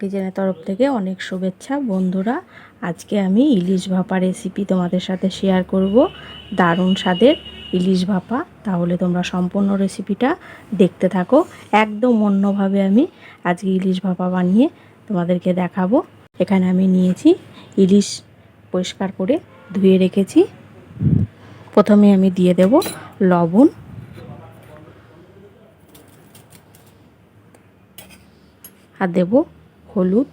কিচেনের তরফ থেকে অনেক শুভেচ্ছা। বন্ধুরা, আজকে আমি ইলিশ ভাপা রেসিপি তোমাদের সাথে শেয়ার করব। দারুণ স্বাদের ইলিশ ভাপা। তাহলে তোমরা সম্পূর্ণ রেসিপিটা দেখতে থাকো। একদম অন্যভাবে আমি আজকে ইলিশ ভাপা বানিয়ে তোমাদেরকে দেখাবো। এখানে আমি নিয়েছি ইলিশ পরিষ্কার করে ধুয়ে রেখেছি। প্রথমে আমি দিয়ে দেব লবণ। আর দেব হলুদ।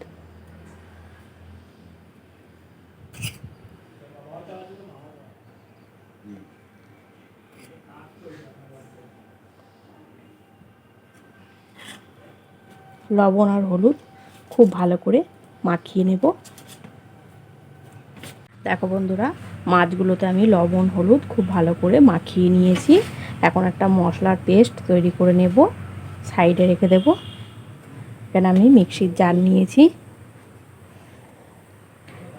লবণ আর হলুদ খুব ভালো করে মাখিয়ে নেব। দেখো বন্ধুরা, মাছগুলোতে আমি লবণ, হলুদ খুব ভালো করে মাখিয়ে নিয়েছি। এখন একটা মশলার পেস্ট তৈরি করে নেব, সাইডে রেখে দেবো। এখানে আমি মিক্সির জার নিয়েছি।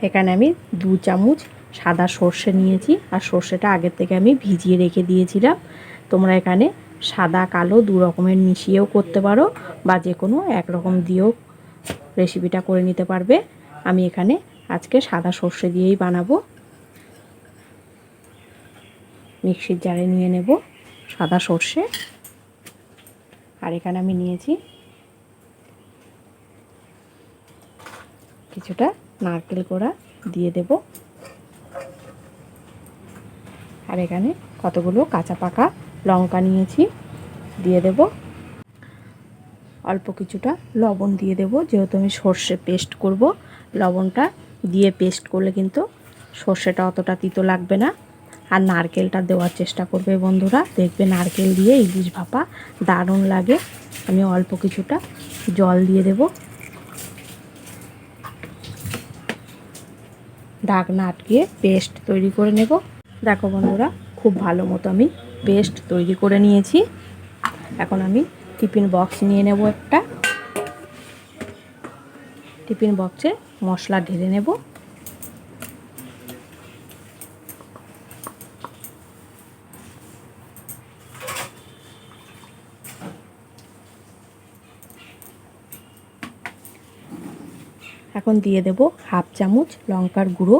এখানে আমি দু চামচ সাদা সর্ষে নিয়েছি আর সর্ষেটা আগের থেকে আমি ভিজিয়ে রেখে দিয়েছিলাম। তোমরা এখানে সাদা, কালো দু রকমের মিশিয়েও করতে পারো বা যে কোনো একরকম দিয়েও রেসিপিটা করে নিতে পারবে। আমি এখানে আজকে সাদা সর্ষে দিয়েই বানাবো। মিক্সির জারে নিয়ে নেব সাদা সর্ষে। আর এখানে আমি নিয়েছি কিছুটা নারকেল কোড়া দিয়ে দেব। আর এখানে কতগুলো কাঁচা পাকা লঙ্কা নিয়েছি, দিয়ে দেব। অল্প কিছুটা লবণ দিয়ে দেব, যেহেতু আমি সর্ষে পেস্ট করব। লবণটা দিয়ে পেস্ট করলে কিন্তু সর্ষেটা অতটা তিতো লাগবে না। আর নারকেলটা দেওয়ার চেষ্টা করবে বন্ধুরা। দেখবে নারকেল দিয়ে ইলিশ ভাপা দারুণ লাগে। আমি অল্প কিছুটা জল দিয়ে দেবো। ঢাকনা আটকিয়ে পেস্ট তৈরি করে নেব। দেখো বন্ধুরা, খুব ভালো মতো আমি পেস্ট তৈরি করে নিয়েছি। এখন আমি টিফিন বক্স নিয়ে নেব একটা। টিফিন বক্সে মশলা ঢেলে নেব। এখন দিয়ে দেব হাফ চামচ লঙ্কার গুঁড়ো।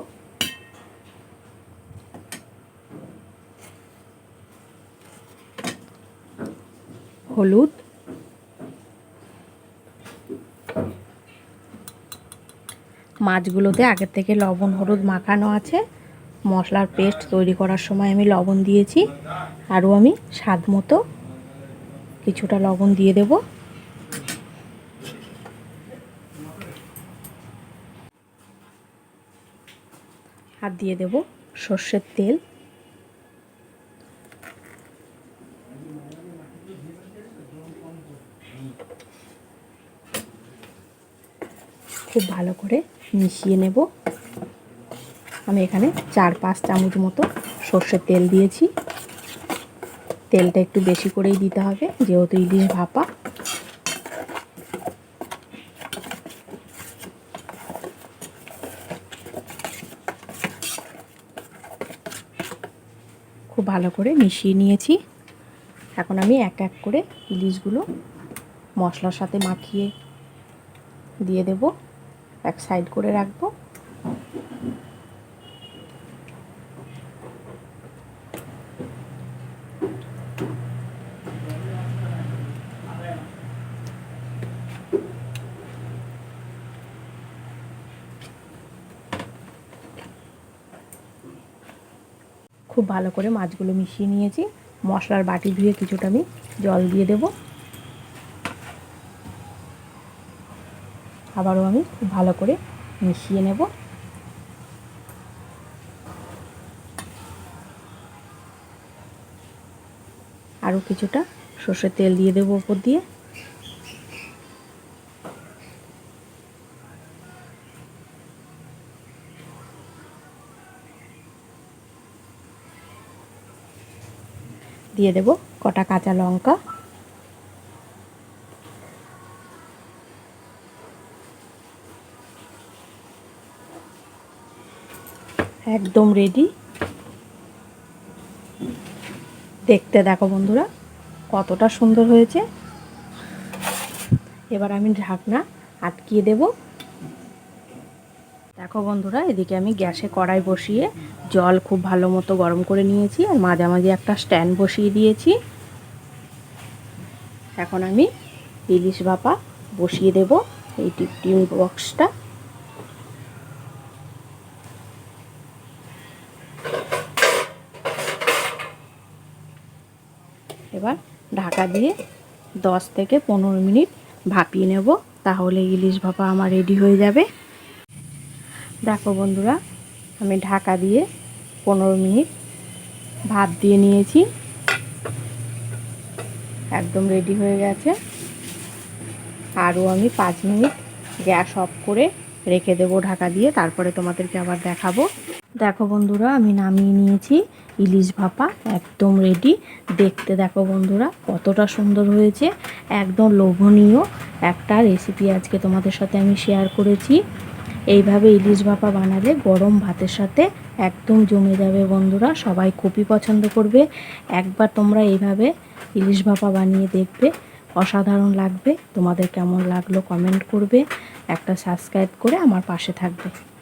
হলুদ। মাছগুলোতে আগের থেকে লবণ, হলুদ মাখানো আছে। মশলার পেস্ট তৈরি করার সময় আমি লবণ দিয়েছি। আরও আমি স্বাদ মতো কিছুটা লবণ দিয়ে দেবো। আর দিয়ে দেব সর্ষের তেল। খুব ভালো করে মিশিয়ে নেব। আমি এখানে চার পাঁচ চামচ মতো সর্ষের তেল দিয়েছি। তেলটা একটু বেশি করেই দিতে হবে, যেহেতু ইলিশ ভাপা। খুব ভালো করে মিশিয়ে নিয়েছি। এখন আমি এক এক করে ইলিশগুলো মশলার সাথে মাখিয়ে দিয়ে দেব। এক সাইড করে রাখব। খুব ভালো করে মাছগুলো মিশিয়ে নিয়েছি। মশলার বাটি ধুয়ে কিছুটা আমি জল দিয়ে দেব। আবারও আমি খুব ভালো করে মিশিয়ে নেব। আরও কিছুটা সর্ষের তেল দিয়ে দেবো ওপর দিয়ে। দিয়ে দেব কটা কাঁচা লঙ্কা। একদম রেডি দেখতে দেখো বন্ধুরা, কতটা সুন্দর হয়েছে। এবার আমি ঢাকনা আটকিয়ে দেব। দেখো বন্ধুরা, এদিকে আমি গ্যাসে কড়াই বসিয়ে জল খুব ভালো মতো গরম করে নিয়েছি আর মাঝামাঝি একটা স্ট্যান্ড বসিয়ে দিয়েছি। এখন আমি ইলিশ ভাপা বসিয়ে দেব এই টিম বক্সটা। এবার ঢাকা দিয়ে দশ থেকে পনেরো মিনিট ভাপিয়ে নেব, তাহলে ইলিশ ভাপা আমার রেডি হয়ে যাবে। দেখো বন্ধুরা, আমি ঢাকা দিয়ে পনেরো মিনিট ভাপ দিয়ে নিয়েছি। একদম রেডি হয়ে গেছে। আরও আমি পাঁচ মিনিট গ্যাস অফ করে রেখে দেবো ঢাকা দিয়ে, তারপরে তোমাদেরকে আবার দেখাবো। দেখো বন্ধুরা, আমি নামিয়ে নিয়েছি ইলিশ ভাপা, একদম রেডি দেখতে দেখো বন্ধুরা, কতটা সুন্দর হয়েছে। একদম লোভনীয় একটা রেসিপি আজকে তোমাদের সাথে আমি শেয়ার করেছি। এইভাবে ইলিশ ভাপা বানালে গরম ভাতের সাথে একদম জমে যাবে বন্ধুরা, সবাই খুবই পছন্দ করবে। একবার তোমরা এইভাবে ইলিশ ভাপা বানিয়ে দেখবে, অসাধারণ লাগবে। তোমাদের কেমন লাগল কমেন্ট করবে, একটা সাবস্ক্রাইব করে আমার পাশে থাকবে।